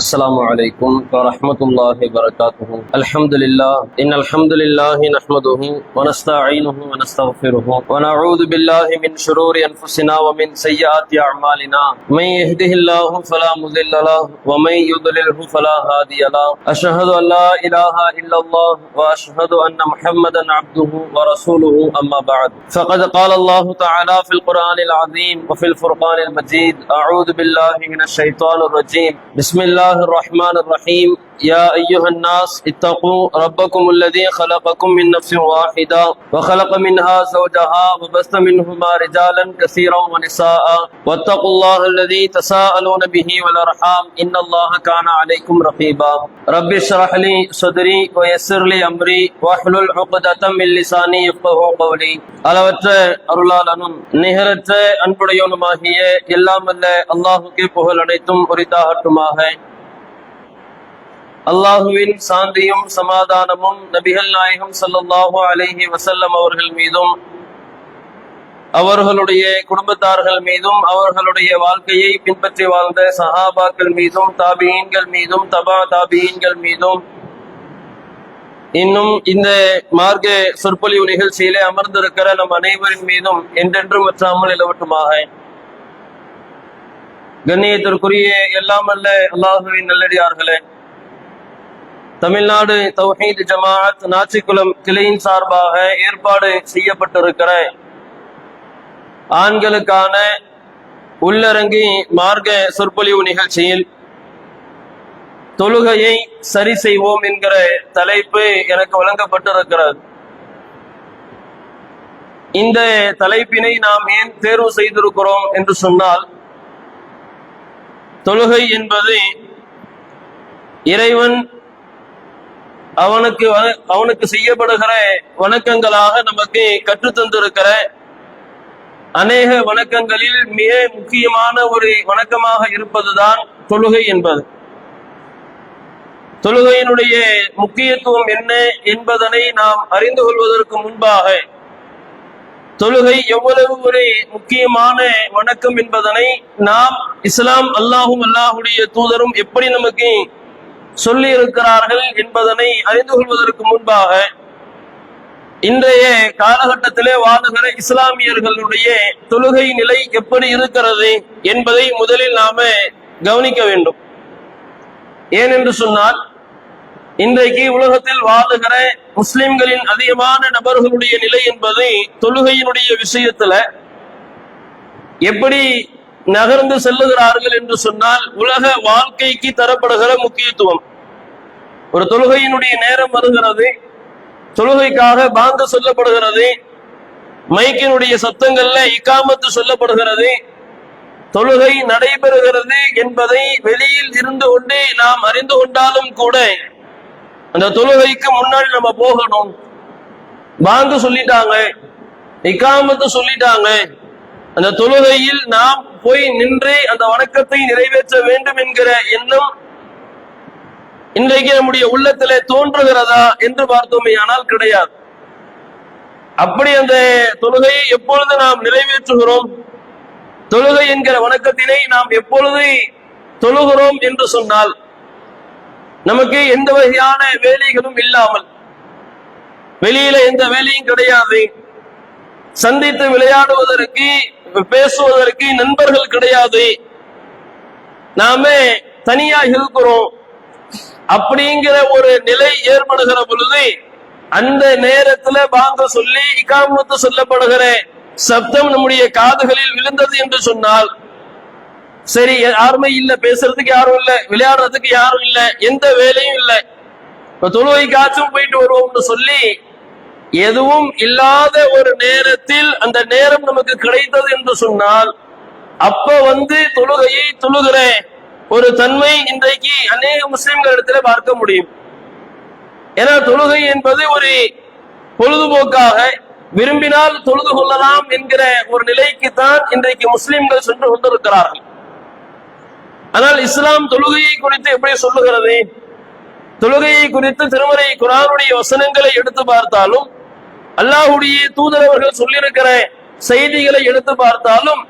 السلام عليكم ورحمة الله وبركاته. الحمد لله إن الحمد لله نحمده ونستعينه ونستغفره ونعوذ بالله من شرور أنفسنا ومن سيئات أعمالنا. من يهده الله فلا مضل له ومن يضلله فلا هادي له. أشهد أن لا إله إلا الله وأشهد أن محمدا عبده ورسوله. أما بعد. فقد قال الله تعالى في القرآن العظيم وفي الفرقان المجيد أعوذ بالله من الشيطان الرجيم. بسم الله الرحمن الرحيم يا أيها الناس اتقوا ربكم الذي خلقكم من نفس واحدة وخلق منها زوجها وبث منهما رجالا كثيرا ونساء واتقوا الله الذي تساءلون به والأرحام إن الله كان عليكم رقيبا رب اشرح لي صدري ويسر لي أمري واحلل عقدة من لساني يفقه قولي அளவற்ற அருளாளனும் நிகரற்ற அன்புடையவனுமாகிய எல்லாம் அல்ல அல்லாஹுக்கே புகழ் அனைத்தும் உரித்தாகட்டுமாக அல்லாஹுவின் சாந்தியும் சமாதானமும் நபிகள் நாயகம் ஸல்லல்லாஹு அலஹி வசல்லம் அவர்கள் மீதும் அவர்களுடைய குடும்பத்தார்கள் மீதும் அவர்களுடைய வாழ்க்கையை பின்பற்றி வாழ்ந்த சஹாபாக்கள் மீதும் தாபியன்கள் மீதும் தபா தாபியன்கள் மீதும் இன்னும் இந்த மார்க்க சொற்பொழிவு நிகழ்ச்சியிலே அமர்ந்திருக்கிற நம் அனைவரின் மீதும் என்றென்றும் மற்றாமல் இலவட்டுமாக கண்ணியத்திற்குரிய எல்லாம் அல்ல அல்லாஹுவின் நல்லடியார்களே. தமிழ்நாடு தௌஹீத் ஜமாஅத் நாச்சிக்குளம் கிளையின் சார்பாக ஏற்பாடு செய்யப்பட்டிருக்கிற ஆண்களுக்கான உள்ளரங்கி மார்க்க சொற்பொழிவு நிகழ்ச்சியில் தொழுகையை சரி செய்வோம் என்கிற தலைப்பு எனக்கு வழங்கப்பட்டிருக்கிறது. இந்த தலைப்பினை நாம் ஏன் தேர்வு செய்திருக்கிறோம் என்று சொன்னால் தொழுகை என்பது இறைவன் அவனுக்கு அவனுக்கு செய்யப்படுகிற வணக்கங்களாக நமக்கு கற்றுத்தந்திருக்கிற அநேக வணக்கங்களில் மிக முக்கியமான ஒரு வணக்கமாக இருப்பதுதான் தொழுகை என்பது. தொழுகையினுடைய முக்கியத்துவம் என்ன என்பதனை நாம் அறிந்து கொள்வதற்கு முன்பாக தொழுகை எவ்வளவு ஒரு முக்கியமான வணக்கம் என்பதனை நாம் இஸ்லாம் அல்லாஹும் அல்லாஹுடைய தூதரும் எப்படி நமக்கு சொல்லி இருக்கிறார்கள் என்பதனை அறிந்து கொள்வதற்கு முன்பாக இன்றைய காலகட்டத்திலே வாழுகிற இஸ்லாமியர்களுடைய தொழுகை நிலை எப்படி இருக்கிறது என்பதை முதலில் நாம கவனிக்க வேண்டும். ஏனென்று சொன்னால் இன்றைக்கு உலகத்தில் வாழுகிற முஸ்லிம்களின் அதிகமான நபர்களுடைய நிலை என்பது தொழுகையினுடைய விஷயத்துல எப்படி நகர்ந்து செல்லுகிறார்கள் என்று சொன்னால் உலக வாழ்க்கைக்கு தரப்படுகிற முக்கியத்துவம். ஒரு தொழுகையினுடைய நேரம் வருகிறது. தொழுகைக்காக பாந்து சொல்லப்படுகிறது. மைக்கினுடைய சத்தங்கள்ல இக்காமத்து சொல்லப்படுகிறது. தொழுகை நடைபெறுகிறது என்பதை வெளியில் இருந்து கொண்டு நாம் அறிந்து கொண்டாலும் கூட அந்த தொழுகைக்கு முன்னாடி நம்ம போகணும். பாங்கு சொல்லிட்டாங்க. இக்காமத்து சொல்லிட்டாங்க. அந்த தொழுகையில் நாம் போய் நின்று அந்த வணக்கத்தை நிறைவேற்ற வேண்டும் என்கிற எண்ணம் இன்றைக்கு நம்முடைய உள்ளத்திலே தோன்றுகிறதா என்று பார்த்தோமே ஆனால் கிடையாது. அப்படி அந்த தொழுகையை எப்பொழுது நாம் நிறைவேற்றுகிறோம்? தொழுகை என்கிற வணக்கத்தினை நாம் எப்பொழுது தொழுகிறோம் என்று சொன்னால் நமக்கு எந்த வகையான வேலைகளும் இல்லாமல் வெளியில எந்த வேலையும் கிடையாது. சந்தித்து விளையாடுவதற்கு பேசுவதற்கு நண்பர்கள் கிடையாது. நாமே தனியா இருக்கிறோம். அப்படிங்கிற ஒரு நிலை ஏற்படுகிற பொழுது அந்த நேரத்துல வாங்க சொல்லி இக்காமத்து சொல்லப்படுகிற சப்தம் நம்முடைய காதுகளில் விழுந்தது என்று சொன்னால் சரி யாருமே இல்ல பேசுறதுக்கு யாரும் இல்ல விளையாடுறதுக்கு யாரும் இல்ல எந்த வேலையும் இல்ல. இப்ப தொழுவைக்காச்சும் போயிட்டு வருவோம்னு சொல்லி எதுவும் இல்லாத ஒரு நேரத்தில் அந்த நேரம் நமக்கு கிடைத்தது என்று சொன்னால் அப்ப வந்து தொழுகையை தொழுகிற ஒரு தன்மை இன்றைக்கு அநேக முஸ்லிம்கள் இடத்துல பார்க்க முடியும். ஏன்னா தொழுகை என்பது ஒரு பொழுதுபோக்காக விரும்பினால் தொழுது கொள்ளலாம் என்கிற ஒரு நிலைக்கு தான் இன்றைக்கு முஸ்லிம்கள் சென்று கொண்டிருக்கிறார்கள். ஆனால் இஸ்லாம் தொழுகையை குறித்து எப்படி சொல்லுகிறது? தொழுகையை குறித்து திருமறை குரானுடைய வசனங்களை எடுத்து பார்த்தாலும் அல்லாஹுடைய தூதரவர்கள் சொல்லியிருக்கிற செய்திகளை எடுத்து பார்த்தாலும்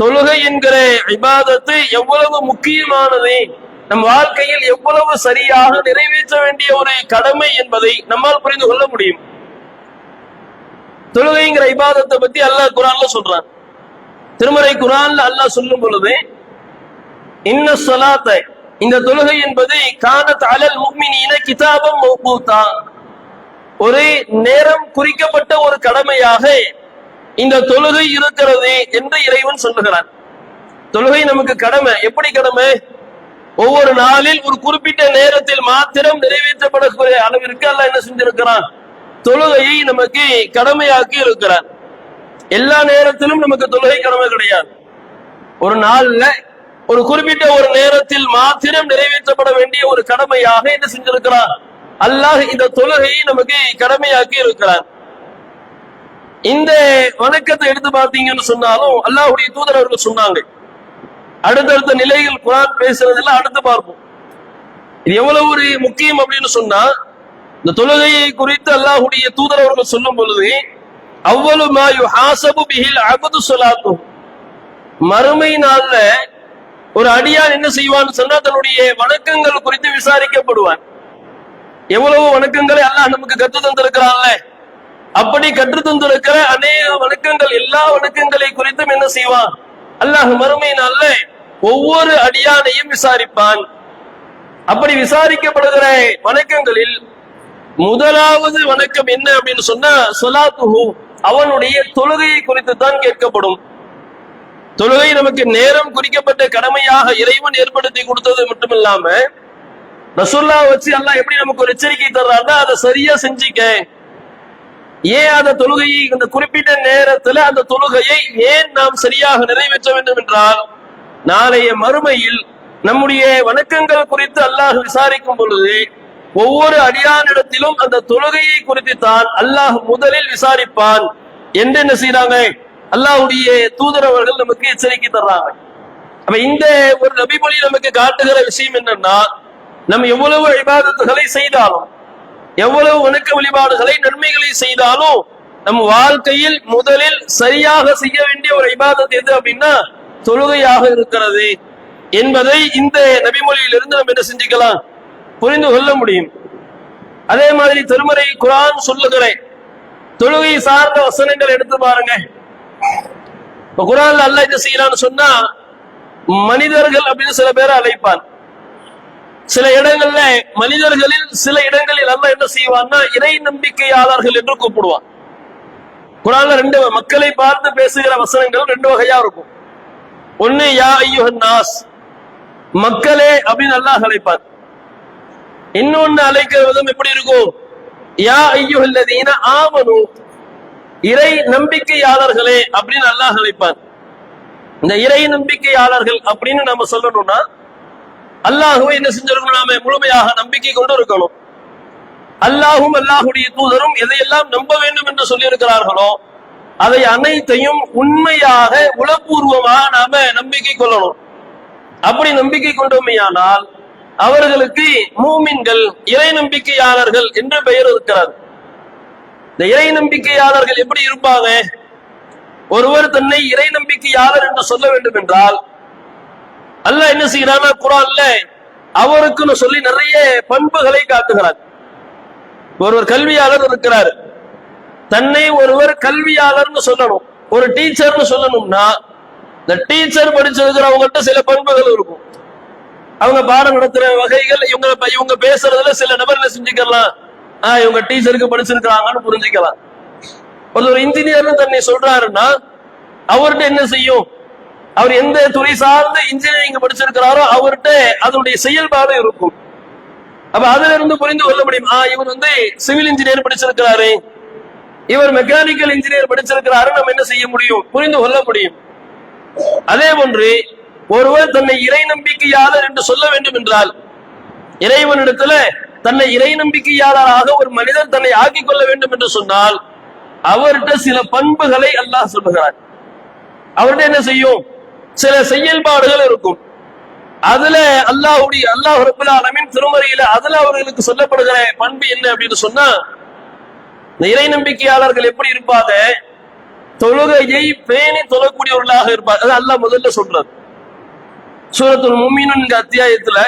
தொழுகை என்கிற விவாதத்து எவ்வளவு முக்கியமானது நம் வாழ்க்கையில் எவ்வளவு சரியாக நிறைவேற்ற வேண்டிய ஒரு கடமை என்பதை நம்மால் புரிந்து கொள்ள முடியும். தொழுகைங்கிற இபாதத்தை பத்தி அல்லாஹ் குரான்ல சொல்றான். திருமறை குரான்ல அல்லாஹ் சொல்லும் பொழுது இன்ன சொலாத்தை இந்த தொழுகை என்பது காணத் அலல் முக்மினின கிதாபம் மௌகூத்தா. ஒரு நேரம் குறிக்கப்பட்ட ஒரு கடமையாக இந்த தொழுகை இருக்கிறது என்று இறைவன் சொல்லுகிறான். தொழுகை நமக்கு கடமை. எப்படி கடமை? ஒவ்வொரு நாளில் ஒரு குறிப்பிட்ட நேரத்தில் மாத்திரம் நிறைவேற்றப்படக்கூடிய அளவிற்கு அல்ல என்ன செஞ்சிருக்கிறான்? தொழுகையை நமக்கு கடமையாக்கி இருக்கிறார் எல்லா நேரத்திலும் நமக்கு தொழுகை கடமை கிடையாது. ஒரு நாள்ல ஒரு குறிப்பிட்ட ஒரு நேரத்தில் மாத்திரம் நிறைவேற்றப்பட வேண்டிய ஒரு கடமையாக என்ன செஞ்சிருக்கிறார் அல்லாஹ் இந்த தொழுகையை நமக்கு கடமையாக்கி இருக்கிறான். இந்த வணக்கத்தை எடுத்து பார்த்தீங்கன்னு சொன்னாலும் அல்லாஹுடைய தூதர் அவர்கள் சொன்னாங்க. அடுத்தடுத்த நிலையில் குரான் பேசுறதெல்லாம் அடுத்து பார்ப்போம். இது எவ்வளவு ஒரு முக்கியம் அப்படின்னு சொன்னா இந்த தொழுகையை குறித்து அல்லாஹுடைய தூதர் அவர்கள் சொல்லும் பொழுது அவ்வளவு மாயு ஹாசபு பிஹில் அபது சொல்லாத்தும் மறுமை நாள்ல ஒரு அடியான் என்ன செய்வான்னு சொன்னா தன்னுடைய வணக்கங்கள் குறித்து விசாரிக்கப்படுவான். எவ்வளவு வணக்கங்களை அல்லாஹ் நமக்கு கற்று தந்திருக்கிறான்ல? அப்படி கற்று தந்திருக்கிற அநேக வணக்கங்கள் எல்லா வணக்கங்களை குறித்தும் என்ன செய்வான்? அல்லாஹ் மறுமையினால ஒவ்வொரு அடியானையும் விசாரிப்பான். அப்படி விசாரிக்கப்படுகிற வணக்கங்களில் முதலாவது வணக்கம் என்ன அப்படின்னு சொன்னா சொலாத்துஹு அவனுடைய தொழுகையை குறித்து தான் கேட்கப்படும். தொழுகை நமக்கு நேரம் குறிக்கப்பட்ட கடமையாக இறைவன் ஏற்படுத்தி கொடுத்தது மட்டுமில்லாம ரசுல்லா வச்சு அல்லாஹ் எப்படி நமக்கு ஒரு எச்சரிக்கை தர்றாருன்னா அதை சரியா செஞ்சுக்க. ஏன் அந்த தொழுகையை இந்த குறிப்பிட்ட நேரத்துல அந்த தொழுகையை ஏன் நாம் சரியாக நிறைவேற்ற வேண்டும் என்றால் நாளைய மறுமையில் நம்முடைய வணக்கங்கள் குறித்து அல்லாஹ் விசாரிக்கும் பொழுது ஒவ்வொரு அடியானிடத்திலும் அந்த தொழுகையை குறித்து தான் அல்லாஹ் முதலில் விசாரிப்பான். என்று என்ன செய்யறாங்க அல்லாஹ்வுடைய தூதரவர்கள் நமக்கு எச்சரிக்கை தர்றாங்க. அப்ப இந்த ஒரு நபிமொழி நமக்கு காட்டுகிற விஷயம் என்னன்னா நம்ம எவ்வளவு இபாதத்துகளை செய்தாலும் எவ்வளவு வணக்க வழிபாடுகளை நன்மைகளை செய்தாலும் நம் வாழ்க்கையில் முதலில் சரியாக செய்ய வேண்டிய ஒரு இபாதத் எது அப்படின்னா தொழுகையாக இருக்கிறது என்பதை இந்த நபிமொழியிலிருந்து நம்ம என்ன செஞ்சுக்கலாம் புரிந்து கொள்ள முடியும். அதே மாதிரி திருமறை குரான் சொல்லுகிறேன். தொழுகை சார்ந்த வசனங்கள் எடுத்து பாருங்க. இப்ப குரான்ல அல்ல என்ன செய்யலாம்னு சொன்னா மனிதர்கள் அப்படின்னு சில பேரை அழைப்பான். சில இடங்கள்ல மனிதர்களில் சில இடங்களில் அல்லாஹ் என்ன செய்வான்னா இறை நம்பிக்கையாளர்கள் என்று கூப்பிடுவான். குரான்ல ரெண்டு மக்களை பார்த்து பேசுகிற வசனங்கள் ரெண்டு வகையா இருக்கும். ஒண்ணு யா ஐயோ நாஸ். மக்களே அப்படின்னு அல்லாஹ் அழைப்பார் இன்னொன்னு அழைக்கிற விதம் எப்படி இருக்கும்? யா ஐயுஹல்லதீன ஆமனு. இறை நம்பிக்கையாளர்களே அப்படின்னு அல்லாஹ் அழைப்பார் இந்த இறை நம்பிக்கையாளர்கள் அப்படின்னு நம்ம சொல்லணும்னா அல்லாஹுவை என்ன செஞ்சிருக்கணும்? நாம முழுமையாக நம்பிக்கை கொண்டு இருக்கணும் அல்லாஹும் அல்லாஹுடைய தூதரும் எதையெல்லாம் நம்ப வேண்டும் என்று சொல்லியிருக்கிறார்களோ அதை அனைத்தையும் உண்மையாக உளப்பூர்வமாக நாம நம்பிக்கை கொள்ளணும். அப்படி நம்பிக்கை கொண்டோமையானால் அவர்களுக்கு மூமின்கள் இறை நம்பிக்கையாளர்கள் என்று பெயர் இருக்கிறார் இந்த இறை நம்பிக்கையாளர்கள் எப்படி இருப்பாங்க? ஒருவர் தன்னை இறை நம்பிக்கையாளர் என்று சொல்ல வேண்டும் என்றால் அல்லாஹ் என்ன செய்யறானா குரான்ல அவருக்குன்னு சொல்லி நிறைய பண்புகளை காட்டுகிறார். ஒருவர் கல்வியாளர் இருக்கிறார். தன்னை ஒருவர் கல்வியாளர்னு சொல்லணும். ஒரு டீச்சர்னு சொல்லணும்னா இந்த டீச்சர் படிச்சிருக்கிறவங்ககிட்ட சில பண்புகள் இருக்கும். அவங்க பாடம் நடத்துற வகைகள் இவங்க இவங்க பேசுறதுல சில நபர்களை செஞ்சுக்கலாம் ஆஹ் இவங்க டீச்சருக்கு படிச்சிருக்கிறாங்கன்னு புரிஞ்சுக்கலாம். ஒரு இன்ஜினியர்னு தன்னை சொல்றாருன்னா அவர்கிட்ட என்ன செய்யும்? அவர் எந்த துறை சார்ந்த இன்ஜினியரிங் படிச்சிருக்கிறாரோ அவர்கிட்ட அதனுடைய செயல்பாடு இருக்கும். அப்ப அதுல இருந்து புரிந்து கொள்ள முடியும். ஆ இவர் வந்து சிவில் இன்ஜினியர் படிச்சிருக்கிறாரு. இவர் மெக்கானிக்கல் இன்ஜினியர் படிச்சிருக்கிறாரு நம்ம என்ன செய்ய முடியும்? புரிந்து கொள்ள முடியும். அதே போன்று ஒருவர் தன்னை இறை நம்பிக்கையாளர் என்று சொல்ல வேண்டும் என்றால் இறைவனிடத்துல தன்னை இறை நம்பிக்கையாளராக ஒரு மனிதர் தன்னை ஆக்கிக் கொள்ள வேண்டும் என்று சொன்னால் அவர்கிட்ட சில பண்புகளை அல்லாஹ் சொல்லுகிறார் அவர்கிட்ட என்ன செய்யும்? சில செயல்பாடுகள் இருக்கும். அதுல அல்லாஹுடைய அல்லாஹ் ரபுல் ஆலமின் திருமறையில அதுல அவர்களுக்கு சொல்லப்படுகிற பண்பு என்ன அப்படின்னு சொன்னா இந்த இறை நம்பிக்கையாளர்கள் எப்படி இருப்பாங்க? தொழுகையை பேணி தொழக்கூடியவர்களாக இருப்பார் அது அல்லாஹ் முதல்ல சொல்றது சூரத்துல் முமீன் அத்தியாயத்துல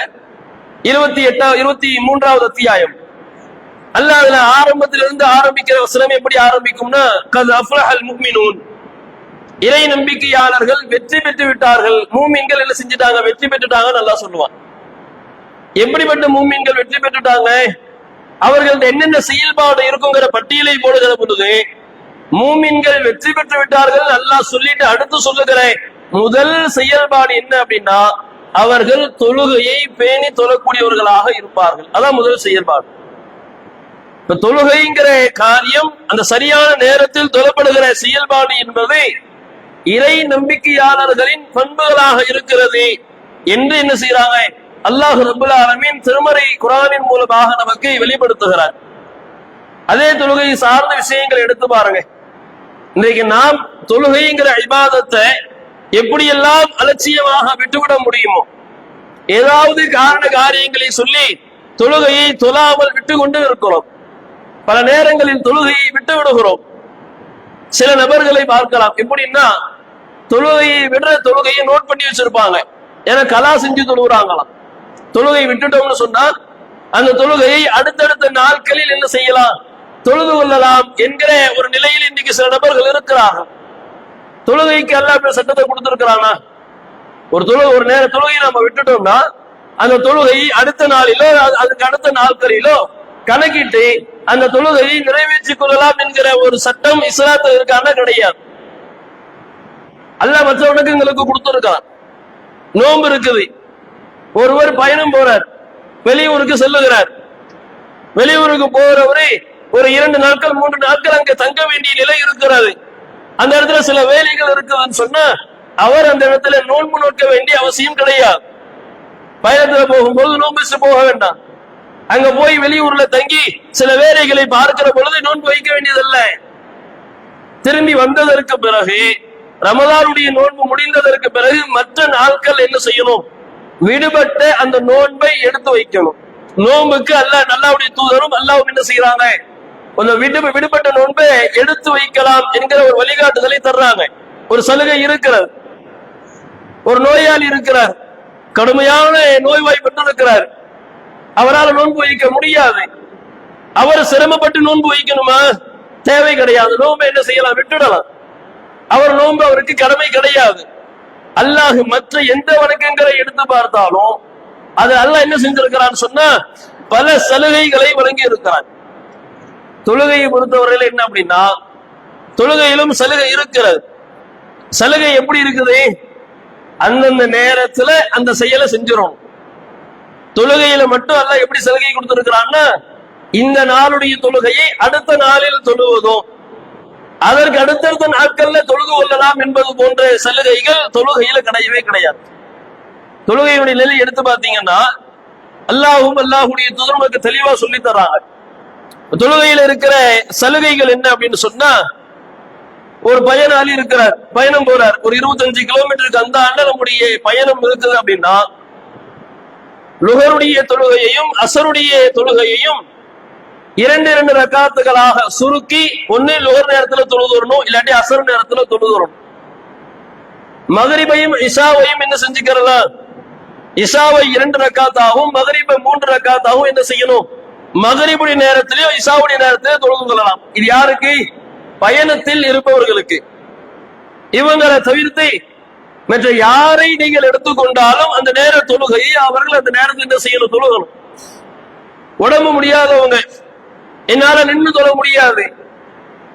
இருபத்தி எட்டாவது இருபத்தி மூன்றாவது அத்தியாயம். அல்லாஹ் அதுல ஆரம்பத்திலிருந்து ஆரம்பிக்கிற வசனம் எப்படி ஆரம்பிக்கும்னா கது அஃப்லஹல் முஃமினூன் இறை நம்பிக்கையாளர்கள் வெற்றி பெற்று விட்டார்கள். மூமின்கள் என்ன செஞ்சுட்டாங்க? வெற்றி பெற்றுட்டாங்க நல்லா சொல்லுவான். எப்படிப்பட்ட மூமின்கள் வெற்றி பெற்றுட்டாங்க? அவர்கள்ட்ட என்னென்ன செயல்பாடு இருக்குங்கிற பட்டியலை போடுகிற பொழுது மூமின்கள் வெற்றி பெற்று விட்டார்கள் நல்லா சொல்லிட்டு அடுத்து சொல்லுகிறேன். முதல் செயல்பாடு என்ன அப்படின்னா அவர்கள் தொழுகையை பேணி தொழக்கூடியவர்களாக இருப்பார்கள். அதான் முதல் செயல்பாடு. இப்ப தொழுகைங்கிற காரியம் அந்த சரியான நேரத்தில் தொழப்படுகிற செயல்பாடு என்பது இறை நம்பிக்கையாளர்களின் பண்புகளாக இருக்கிறது. என்று என்ன செய்யறாங்க அல்லாஹ் ரபுல் ஆலமின் திருமறை குரானின் மூலமாக நமக்கு வெளிப்படுத்துகிறார். அதே தொழுகை சார்ந்த விஷயங்களை எடுத்து பாருங்க. இன்றைக்கு நாம் தொழுகைங்கிற ஐபாதத்தை எப்படியெல்லாம் அலட்சியமாக விட்டுவிட முடியுமோ ஏதாவது காரண காரியங்களை சொல்லி தொழுகையை தொழாமல் விட்டு கொண்டு இருக்கிறோம். பல நேரங்களில் தொழுகையை விட்டு விடுகிறோம் சில நபர்களை பார்க்கலாம். எப்படின்னா தொழுகையை விடுற தொழுகையை நோட் பண்ணி வச்சிருப்பாங்க. ஏன்னா கலா செஞ்சு தொழுகிறாங்களாம் தொழுகை விட்டுட்டோம்னு சொன்னா அந்த தொழுகையை அடுத்தடுத்த நாட்களில் என்ன செய்யலாம்? தொழுது கொள்ளலாம் என்கிற ஒரு நிலையில் இன்னைக்கு சில நபர்கள் இருக்கிறார்கள். தொழுகைக்கு எல்லாம் சட்டத்தை கொடுத்திருக்கிறானா? ஒரு தொழு ஒரு நேர தொழுகையை நம்ம விட்டுட்டோம்னா அந்த தொழுகையை அடுத்த நாளிலோ அது- அதுக்கு அடுத்த நாட்களிலோ கணக்கிட்டு அந்த தொழுகையை நிறைவேற்றிக் கொள்ளலாம் என்கிற ஒரு சட்டம் இஸ்லாத்துல இருக்கான கிடையாது. அல்ல மற்றவனுக்கு எங்களுக்கு கொடுத்துருக்கான். நோன்பு இருக்குது. ஒருவர் பயணம் போறார். வெளியூருக்கு செல்லுகிறார். வெளியூருக்கு போகிறவரை ஒரு இரண்டு நாட்கள் மூன்று நாட்கள் அங்கே தங்க வேண்டிய நிலை இருக்கிறது. அந்த இடத்துல சில வேலைகள் இருக்குதுன்னு சொன்னா அவர் அந்த இடத்துல நோன்பு நோக்க வேண்டிய அவசியம் கிடையாது. பயணத்துல போகும்போது நோன்பு போக வேண்டாம். அங்க போய் வெளியூர்ல தங்கி சில வேலைகளை பார்க்கிற பொழுது நோன்பு வைக்க வேண்டியதில்லை. திரும்பி வந்ததற்கு பிறகு ரமதானுடைய நோன்பு முடிந்ததற்கு பிறகு மற்ற நாட்கள் என்ன செய்யணும்? விடுபட்ட அந்த நோன்பை எடுத்து வைக்கணும். நோன்புக்கு அல்ல நல்லாவுடைய தூதரும் அல்லாவும் என்ன செய்யறாங்க கொஞ்சம் விடு விடுபட்ட நோன்பை எடுத்து வைக்கலாம் என்கிற ஒரு வழிகாட்டுதலை தர்றாங்க. ஒரு சலுகை இருக்கிறது. ஒரு நோயாளி இருக்கிறார். கடுமையான நோய்வாய்ப்பட்டு இருக்கிறார் அவரால் நோன்பு வைக்க முடியாது. அவர் சிரமப்பட்டு நோன்பு வைக்கணுமா? தேவை கிடையாது. நோன்பை என்ன செய்யலாம்? விட்டுடலாம். அவர் நோன்பு அவருக்கு கடமை கிடையாது. அல்லாஹ் மற்ற எந்த வணக்கங்களை எடுத்து பார்த்தாலும் அது அல்லாஹ் என்ன செஞ்சிருக்கிறான்னு சொன்னா பல சலுகைகளை வழங்கி இருக்கிறான் தொழுகையை பொறுத்தவரையில என்ன அப்படின்னா தொழுகையிலும் சலுகை இருக்கிறது. சலுகை எப்படி இருக்குது? அந்தந்த நேரத்துல அந்த செயலை செஞ்சிடும் தொழுகையில மட்டும் அல்ல எப்படி சலுகை கொடுத்திருக்கிறான்னா இந்த நாளுடைய தொழுகையை அடுத்த நாளில் தொழுவதும் அதற்கு அடுத்தடுத்த நாட்கள்ல தொழுது கொள்ளலாம் என்பது போன்ற சலுகைகள் தொழுகையில கிடையவே கிடையாது. தொழுகையுடைய நிலை எடுத்து பார்த்தீங்கன்னா அல்லாஹும் அல்லாஹுடைய துதர்மக்கு தெளிவா சொல்லி தர்றாங்க. தொழுகையில இருக்கிற சலுகைகள் என்ன அப்படின்னு சொன்னா ஒரு பயனாளி இருக்கிறார் பயணம் போறார். ஒரு இருபத்தஞ்சு கிலோமீட்டருக்கு அந்த ஆண்டு நம்முடைய பயணம் இருக்குது அப்படின்னா லுகருடைய தொழுகையையும் அசருடைய தொழுகையையும் இரண்டு இரண்டு ரக்காத்துகளாக சுருக்கி ஒன்னு லோர் நேரத்துல தொழுது வரணும் இல்லாட்டி அசர் நேரத்துல தொழுது வரணும். மகரிபையும் இஷாவையும் என்ன செஞ்சுக்கிறதா இஷாவை இரண்டு ரக்காத்தாகவும் மகரிபை மூன்று ரக்காத்தாகவும் என்ன செய்யணும்? மகரிபுடைய நேரத்திலேயும் இசாவுடைய நேரத்திலே தொழுது கொள்ளலாம். இது யாருக்கு? பயணத்தில் இருப்பவர்களுக்கு. இவங்களை தவிர்த்து மற்ற யாரை நீங்கள் எடுத்துக்கொண்டாலும் அந்த நேர தொழுகையை அவர்கள் அந்த நேரத்தில் என்ன செய்யணும்? தொழுகணும். உடம்பு முடியாதவங்க என்னால நின்று தொழ முடியாது.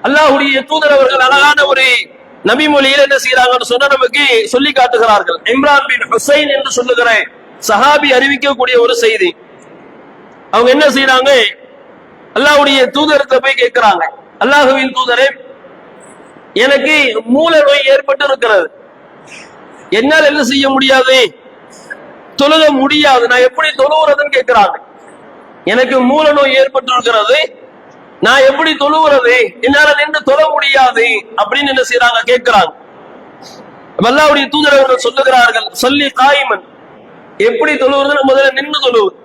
அல்லாஹுடைய தூதர் அவர்கள் அழகான ஒரு நபி மொழியில் என்ன செய்யறாங்கன்னு சொன்ன நமக்கு சொல்லி காட்டுகிறார்கள். இம்ரான் பின் ஹுசைன் என்று சொல்லுகிற சஹாபி அறிவிக்கக்கூடிய ஒரு செய்தி. அவங்க என்ன செய்யறாங்க அல்லாஹுடைய தூதரத்தை போய் கேட்கிறாங்க. அல்லாஹுவின் தூதரே எனக்கு மூல நோய் ஏற்பட்டு இருக்கிறது என்னால் என்ன செய்ய முடியாது? தொழுக முடியாது. நான் எப்படி தொழுகிறதுன்னு கேட்கிறாங்க. எனக்கு மூல நோய் ஏற்பட்டு இருக்கிறது நான் எப்படி தொழுகிறது? என்னால நின்று தொழ முடியாது. அப்படின்னு என்ன செய்யறாங்க கேட்கிறாங்க. வல்லாவுடைய தூதர் அவர்கள் சொல்லுகிறார்கள் சொல்லி காயிமன். எப்படி தொழுவுறதுன்னு முதல்ல நின்று தொழுவு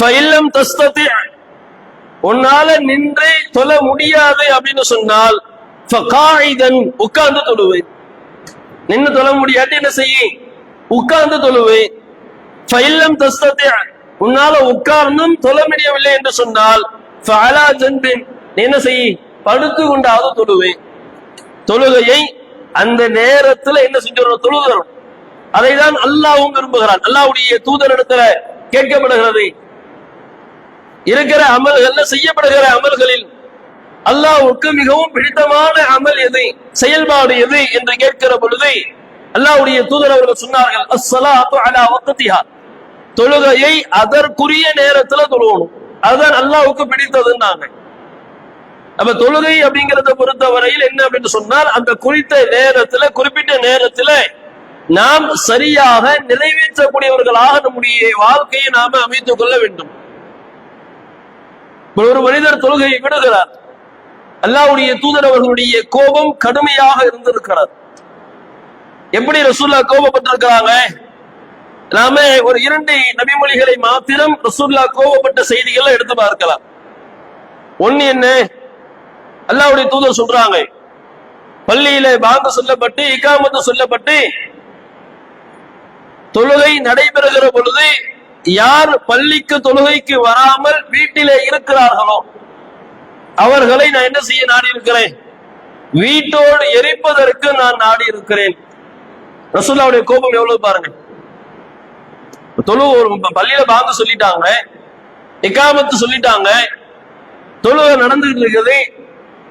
ஃபைல்லம் தஸ்ததி. உன்னால நின்று தொழ முடியாது அப்படின்னு சொன்னால் ஃபகாயிதன் உட்கார்ந்து தொழுவேன் நின்னு தொழ முடியாட்டி என்ன செய்ய? உட்கார்ந்து தொழுவேன் ஃபைல்லம் தஸ்தத்தி உன்னால உட்கார்ந்தும் தொழ முடியவில்லை என்று சொன்னால் என்ன செய்? படுத்து கொண்டாவது தொழுவேன் தொழுகையை அந்த நேரத்துல என்ன செஞ்சிடணும்? தொழுதரும் அதை தான் அல்லாவும் விரும்புகிறான் அல்லாவுடைய தூதரிடத்துல கேட்கப்படுகிறது. இருக்கிற அமல்கள்ல செய்யப்படுகிற அமல்களில் அல்லாவுக்கு மிகவும் பிடித்தமான அமல் எது? செயல்பாடு எது? என்று கேட்கிற பொழுது அல்லாவுடைய தூதர் அவர்கள் சொன்னார்கள் அஸ்ஸலாத்து அலா வக்திஹா. தொழுகையை அதற்குரிய நேரத்துல தொழுவணும். அதுதான் அல்லாவுக்கு பிடித்ததுன்னாங்க. அப்ப தொழுகை அப்படிங்கறத பொறுத்த வரையில் என்ன அப்படின்னு சொன்னால் அந்த குறித்த நேரத்துல குறிப்பிட்ட நேரத்துல நாம் சரியாக நிறைவேற்றக்கூடியவர்களாக நம்முடைய வாழ்க்கையை நாம அமைத்துக் கொள்ள வேண்டும். ஒரு மனிதர் தொழுகையை விடுகிறார். அல்லாவுடைய தூதர் அவர்களுடைய கோபம் கடுமையாக இருந்திருக்கிறார் எப்படி ரசூல்லா கோபப்பட்டிருக்கிறாங்க? நாம ஒரு இரண்டு நபிமொழிகளை மாத்திரம் ரசூல்லா கோபப்பட்ட செய்திகளை எடுத்து பார்க்கலாம். ஒண்ணு என்ன? அல்லாவுடைய தூதர் சொல்றாங்க பள்ளியில பாங்க சொல்லப்பட்டு இக்காமத்து சொல்லப்பட்டு தொழுகை நடைபெறுகிற பொழுது யார் பள்ளிக்கு தொழுகைக்கு வராமல் வீட்டிலே இருக்கிறார்களோ அவர்களை நான் என்ன செய்ய நாடி இருக்கிறேன் வீட்டோடு எரிப்பதற்கு நான் நாடி இருக்கிறேன் ரசூல்லாவுடைய கோபம் எவ்வளவு பாருங்க. தொழு ஒரு பள்ளியில பார்த்து சொல்லிட்டாங்க. இக்காமத்து சொல்லிட்டாங்க. தொழுகை நடந்துகிட்டு இருக்குது.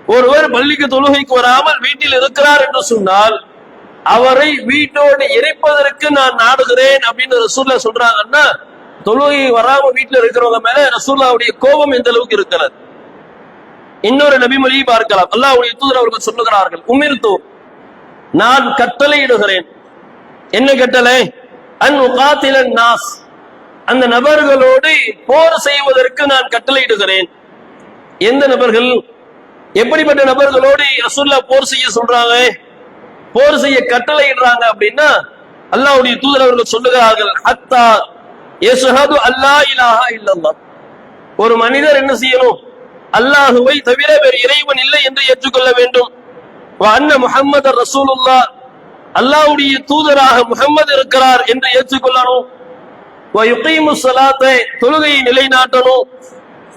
ஒருவர் பள்ளிக்கு தொழுகைக்கு வராமல் வீட்டில் இருக்கிறார் என்று சொன்னால் அவரை வீட்டோடு இணைப்பதற்கு நான் நாடுகிறேன் அப்படின்னு ரசூல்லா சொல்றாங்கன்னா தொழுகை வராம வீட்டுல இருக்கிறவங்க மேல ரசூல்லாவுடைய கோபம் எந்த அளவுக்கு இருக்கிறது? இன்னொரு நபிமொழியை பார்க்கலாம். அல்லாவுடைய தூதர் அவர்கள் சொல்லுகிறார்கள் உமிர்த்து நான் கட்டளையிடுகிறேன் என்ன கட்டளை? அன் உகாத்திலன் நாஸ் அந்த நபர்களோடு போர் செய்வதற்கு நான் கட்டளையிடுகிறேன். எந்த நபர்கள்? எப்படிப்பட்ட நபர்களோடு ரசூல்லா போர் செய்ய சொல்றாங்க? போர் செய்ய கட்டளையிடுறாங்க அப்படின்னா அல்லாவுடைய தூதர் அவர்கள் சொல்லுகிறார்கள் ஹத்தா யஷ்ஹது அல்லா இலாஹா இல்லல்லா ஒரு மனிதர் என்ன செய்யணும்? அல்லாஹுவை தவிர வேறு இறைவன் இல்லை என்று ஏற்றுக்கொள்ள வேண்டும். அண்ண முகமது முஹம்மது ரசூலுல்லா அல்லாவுடைய தூதராக முகமது இருக்கிறார் என்று ஏற்றுக்கொள்ளணும். வ யுகீமு தொழுகையை நிலைநாட்டணும்.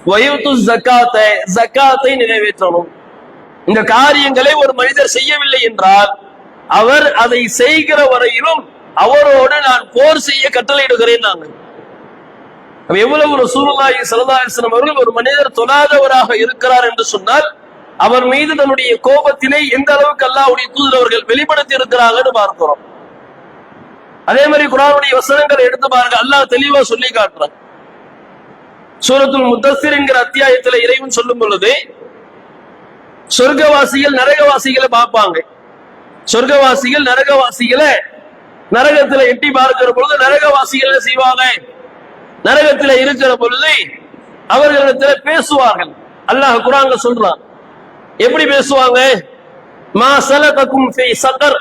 வயுத்து ஜக்காத்தை ஜக்காத்தை நிறைவேற்றணும். இந்த காரியங்களை ஒரு மனிதர் செய்யவில்லை என்றால் அவர் அதை செய்கிற வரையிலும் அவரோடு நான் போர் செய்ய கட்டளையிடுகிறேன் நாங்கள். எவ்வளவு ஒரு சூழ்நாயி சரதாசனம் அவர்கள் ஒரு மனிதர் தொழாதவராக இருக்கிறார் என்று சொன்னால் அவர் மீது தன்னுடைய கோபத்தினை எந்த அளவுக்கு அல்லாவுடைய தூதர் அவர்கள் வெளிப்படுத்தி இருக்கிறாங்கன்னு பார்க்கிறோம். அதே மாதிரி குரானுடைய வசனங்களை எடுத்து பாருங்க. அல்லாஹ் தெளிவா சொல்லி காட்டுறான். சூரத்துல் முத்தசிர் என்கிற அத்தியாயத்துல இறைவன் சொல்லும் பொழுது சொர்க்கவாசிகள் நரகவாசிகளை பார்ப்பாங்க. சொர்க்கவாசிகள் நரகவாசிகளை நரகத்துல எட்டி பார்க்கிற பொழுது நரகவாசிகள் என்ன செய்வாங்க? நரகத்துல இருக்கிற பொழுது அவர்களிடத்துல பேசுவார்கள். அல்லாஹ் குரான்ல சொல்றான். எப்படி பேசுவாங்க? மா சலகக்கும் சக்கர்.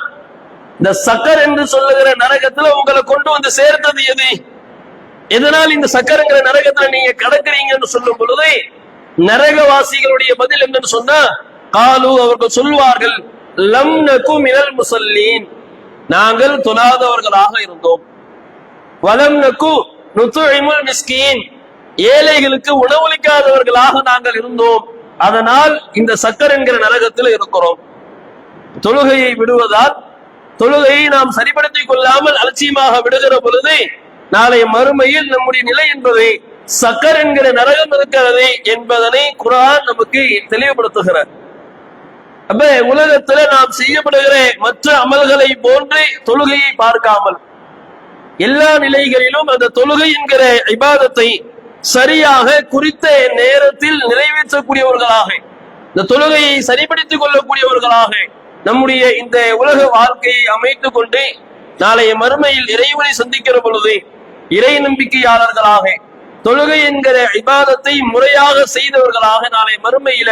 இந்த சக்கர் என்று சொல்லுகிற நரகத்துல உங்களை கொண்டு வந்து சேர்த்தது எது? எதனால் இந்த சக்கரங்கிற நரகத்துல நீங்க கடக்குறீங்கன்னு சொல்லும் பொழுது நரகவாசிகளுடைய பதில் என்னன்னு சொன்னா காலு அவர்கள் சொல்வார்கள் லம் நகு மினல் முசல்லீன். நாங்கள் தொழாதவர்களாக இருந்தோம். வலம் நகு நுத்துழிமுல் மிஸ்கீன். ஏழைகளுக்கு உணவளிக்காதவர்களாக நாங்கள் இருந்தோம். அதனால் இந்த சக்கர் என்கிற நரகத்தில் இருக்கிறோம். தொழுகையை விடுவதால் தொழுகையை நாம் சரிப்படுத்திக் கொள்ளாமல் அலட்சியமாக விடுகிற பொழுது நாளை மறுமையில் நம்முடைய நிலை என்பது சக்கர் என்கிற நரகம் இருக்கிறது என்பதனை குரான் நமக்கு தெளிவுபடுத்துகிறார். அப்ப உலகத்துல நாம் செய்யப்படுகிற மற்ற அமல்களை போன்று தொழுகையை பார்க்காமல் எல்லா நிலைகளிலும் அந்த தொழுகை என்கிற இபாதத்தை சரியாக குறித்த நேரத்தில் நிறைவேற்றக்கூடியவர்களாக இந்த தொழுகையை சரிப்படுத்திக் கொள்ளக்கூடியவர்களாக நம்முடைய இந்த உலக வாழ்க்கையை அமைத்துக் கொண்டு நாளைய மறுமையில் இறைவனை சந்திக்கிற பொழுது இறை நம்பிக்கையாளர்களாக தொழுகை என்கிற விவாதத்தை முறையாக செய்தவர்களாக நாளை மறுமையில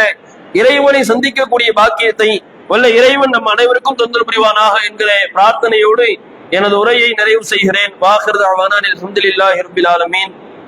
இறைவனை சந்திக்கக்கூடிய பாக்கியத்தை வல்ல இறைவன் நம் அனைவருக்கும் தொந்தரவு புரிவானாக என்கிற பிரார்த்தனையோடு எனது உரையை நிறைவு செய்கிறேன். வாஹிர் அவானான் அல்ஹம்துலில்லாஹி ஆலமீன்.